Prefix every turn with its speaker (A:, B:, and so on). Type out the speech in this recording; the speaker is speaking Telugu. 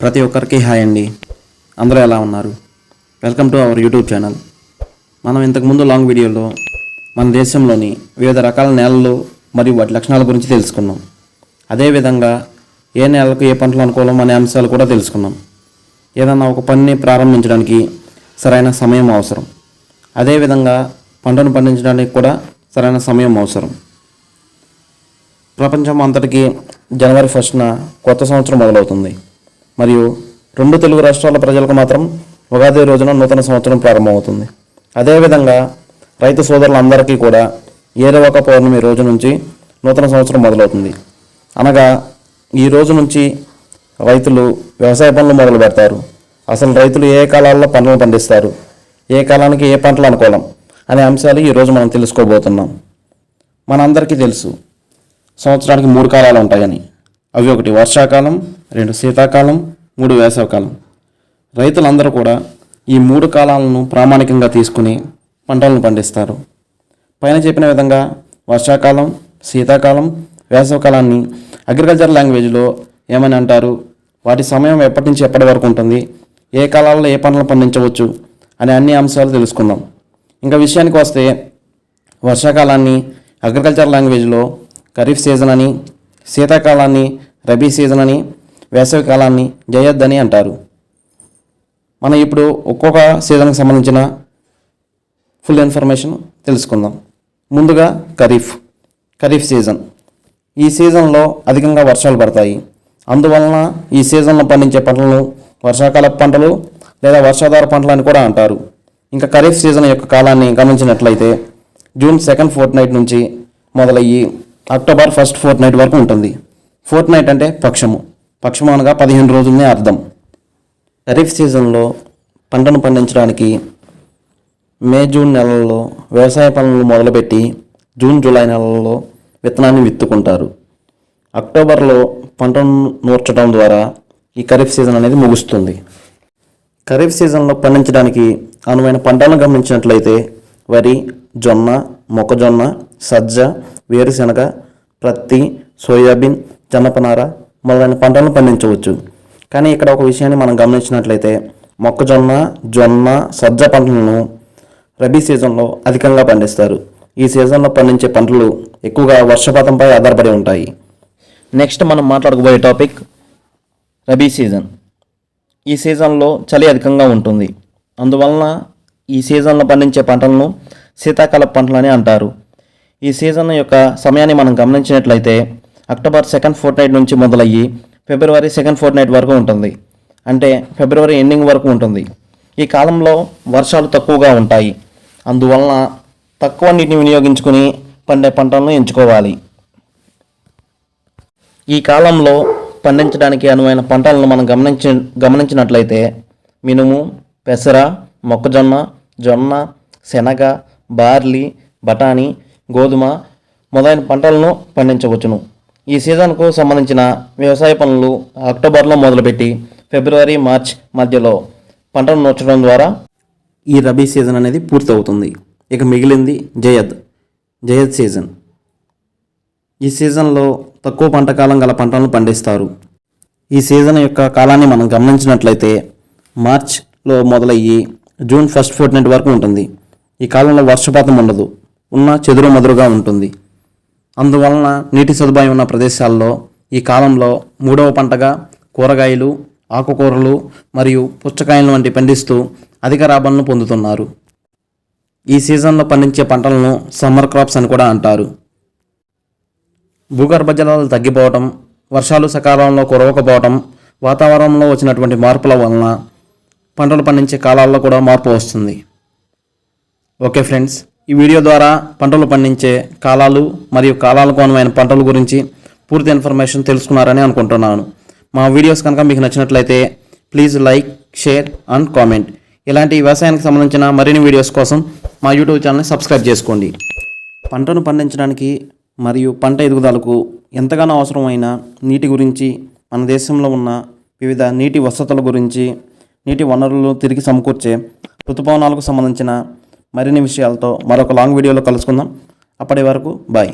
A: ప్రతి ఒక్కరికి హాయ్ అండి. అందరూ ఎలా ఉన్నారు? Welcome to our YouTube channel. మనం ఇంతకుముందు లాంగ్ వీడియోలో మన దేశంలోని వివిధ రకాల నేలలు మరియు వాటి లక్షణాల గురించి తెలుసుకున్నాం. అదేవిధంగా ఏ నేలకు ఏ పంటలు అనుకూలం అనే అంశాలు కూడా తెలుసుకున్నాం. ఏదన్నా ఒక పనిని ప్రారంభించడానికి సరైన సమయం అవసరం. అదేవిధంగా పంటను పండించడానికి కూడా సరైన సమయం అవసరం. ప్రపంచం అంతటికి జనవరి ఫస్ట్న కొత్త సంవత్సరం మొదలవుతుంది. మరియు రెండు తెలుగు రాష్ట్రాల ప్రజలకు మాత్రం ఉగాది రోజున నూతన సంవత్సరం ప్రారంభమవుతుంది. అదేవిధంగా రైతు సోదరులందరికీ కూడా ఏరవక పౌర్ణమి రోజు నుంచి నూతన సంవత్సరం మొదలవుతుంది. అనగా ఈ రోజు నుంచి రైతులు వ్యవసాయ పనులు మొదలు పెడతారు. అసలు రైతులు ఏ కాలాల్లో పంటలు పండిస్తారు? ఏ కాలానికి ఏ పంటలు అనుకూలం? అనే అంశాలు ఈరోజు మనం తెలుసుకోబోతున్నాం. మనందరికీ తెలుసు. సంవత్సరానికి మూడు కాలాలు ఉంటాయని. అవి ఒకటి వర్షాకాలం రెండు శీతాకాలం మూడు వేసవకాలం. రైతులందరూ కూడా ఈ మూడు కాలాలను ప్రామాణికంగా తీసుకుని పంటలను పండిస్తారు. పైన చెప్పిన విధంగా వర్షాకాలం శీతాకాలం వేసవకాలాన్ని అగ్రికల్చర్ లాంగ్వేజ్లో ఏమని అంటారు? వాటి సమయం ఎప్పటి నుంచి ఎప్పటి వరకు ఉంటుంది? ఏ కాలాల్లో ఏ పంటలు పండించవచ్చు? అనే అన్ని అంశాలు తెలుసుకుందాం. ఇంకా విషయానికి వస్తే వర్షాకాలాన్ని అగ్రికల్చర్ లాంగ్వేజ్లో ఖరీఫ్ సీజన్ అని శీతాకాలాన్ని రబీ సీజన్ అని వేసవికాలాన్ని జయద్ అని అంటారు. మనం ఇప్పుడు ఒక్కొక్క సీజన్కి సంబంధించిన ఫుల్ ఇన్ఫర్మేషన్ తెలుసుకుందాం. ముందుగా ఖరీఫ్. ఖరీఫ్ సీజన్. ఈ సీజన్లో అధికంగా వర్షాలు పడతాయి. అందువలన ఈ సీజన్లో పండించే పంటలను వర్షాకాల పంటలు లేదా వర్షాధార పంటలు అని కూడా అంటారు. ఇంకా ఖరీఫ్ సీజన్ యొక్క కాలాన్ని గమనించినట్లయితే జూన్ సెకండ్ ఫోర్త్ నైట్ నుంచి మొదలయ్యి అక్టోబర్ ఫస్ట్ ఫోర్త్ నైట్ వరకు ఉంటుంది. ఫోర్త్ నైట్ అంటే పక్షము. పక్షము అనగా పదిహేను రోజులనే అర్థం. ఖరీఫ్ సీజన్లో పంటను పండించడానికి మే జూన్ నెలల్లో వ్యవసాయ పనులు మొదలుపెట్టి జూన్ జూలై నెలల్లో విత్తనాన్ని విత్తుకుంటారు. అక్టోబర్లో పంటను నూర్చడం ద్వారా ఈ ఖరీఫ్ సీజన్ అనేది ముగుస్తుంది. ఖరీఫ్ సీజన్లో పండించడానికి అనువైన పంటలను గమనించినట్లయితే వరి జొన్న మొక్కజొన్న సజ్జ వేరుశెనగ ప్రత్తి సోయాబీన్ జనపనార మొదలైన పంటలను పండించవచ్చు. కానీ ఇక్కడ ఒక విషయాన్ని మనం గమనించినట్లయితే మొక్కజొన్న జొన్న సజ్జ పంటలను రబీ సీజన్లో అధికంగా పండిస్తారు. ఈ సీజన్లో పండించే పంటలు ఎక్కువగా వర్షపాతంపై ఆధారపడి ఉంటాయి. నెక్స్ట్ మనం మాట్లాడుకోబోయే టాపిక్ రబీ సీజన్. ఈ సీజన్లో చలి అధికంగా ఉంటుంది. అందువలన ఈ సీజన్లో పండించే పంటలను శీతాకాల పంటలని అంటారు. ఈ సీజన్ యొక్క సమయాన్ని మనం గమనించినట్లయితే అక్టోబర్ సెకండ్ ఫోర్త్ నైట్ నుంచి మొదలయ్యి ఫిబ్రవరి సెకండ్ ఫోర్త్ నైట్ వరకు ఉంటుంది. అంటే ఫిబ్రవరి ఎండింగ్ వరకు ఉంటుంది. ఈ కాలంలో వర్షాలు తక్కువగా ఉంటాయి. అందువలన తక్కువ నీటిని వినియోగించుకుని పండే పంటలను ఎంచుకోవాలి. ఈ కాలంలో పండించడానికి అనువైన పంటలను మనం గమనించి గమనించినట్లయితే మినుము పెసర మొక్కజొన్న జొన్న శనగ బార్లీ బఠానీ గోధుమ మొదలైన పంటలను పండించవచ్చును. ఈ సీజన్కు సంబంధించిన వ్యవసాయ పనులు అక్టోబర్లో మొదలుపెట్టి ఫిబ్రవరి మార్చ్ మధ్యలో పంటను నూర్చడం ద్వారా ఈ రబీ సీజన్ అనేది పూర్తవుతుంది. ఇక మిగిలింది జయద్ జయద్ సీజన్. ఈ సీజన్లో తక్కువ పంట కాలం గల పంటలను పండిస్తారు. ఈ సీజన్ యొక్క కాలాన్ని మనం గమనించినట్లయితే మార్చ్లో మొదలయ్యి జూన్ ఫస్ట్ ఫోర్ట్నైట్ వరకు ఉంటుంది. ఈ కాలంలో వర్షపాతం ఉండదు. ఉన్న చెదురు మదురుగా ఉంటుంది. అందువలన నీటి సదుపాయం ఉన్న ప్రదేశాల్లో ఈ కాలంలో మూడవ పంటగా కూరగాయలు ఆకుకూరలు మరియు పుచ్చకాయలు వంటి పండిస్తూ అధిక లాభాలను పొందుతున్నారు. ఈ సీజన్లో పండించే పంటలను సమ్మర్ క్రాప్స్ అని కూడా అంటారు. భూగర్భ జలాలు తగ్గిపోవటం వర్షాలు సకాలంలో కురవకపోవటం వాతావరణంలో వచ్చినటువంటి మార్పుల వలన పంటలు పండించే కాలాల్లో కూడా మార్పు వస్తుంది. ఓకే ఫ్రెండ్స్ ఈ వీడియో ద్వారా పంటలు పండించే కాలాలు మరియు కాలాలకు అనువైన పంటల గురించి పూర్తి ఇన్ఫర్మేషన్ తెలుసుకున్నారని అనుకుంటున్నాను. మా వీడియోస్ కనుక మీకు నచ్చినట్లయితే please like share and comment. ఇలాంటి వ్యవసాయానికి సంబంధించిన మరిన్ని వీడియోస్ కోసం మా యూట్యూబ్ ఛానల్ని సబ్స్క్రైబ్ చేసుకోండి. పంటను పండించడానికి మరియు పంట ఎదుగుదలకు ఎంతగానో అవసరమైన నీటి గురించి మన దేశంలో ఉన్న వివిధ నీటి వసతుల గురించి నీటి వనరులు తిరిగి సమకూర్చే ఋతుపవనాలకు సంబంధించిన మరిన్ని విషయాలతో మరొక లాంగ్ వీడియోలో కలుసుకుందాం. అప్పటి వరకు బాయ్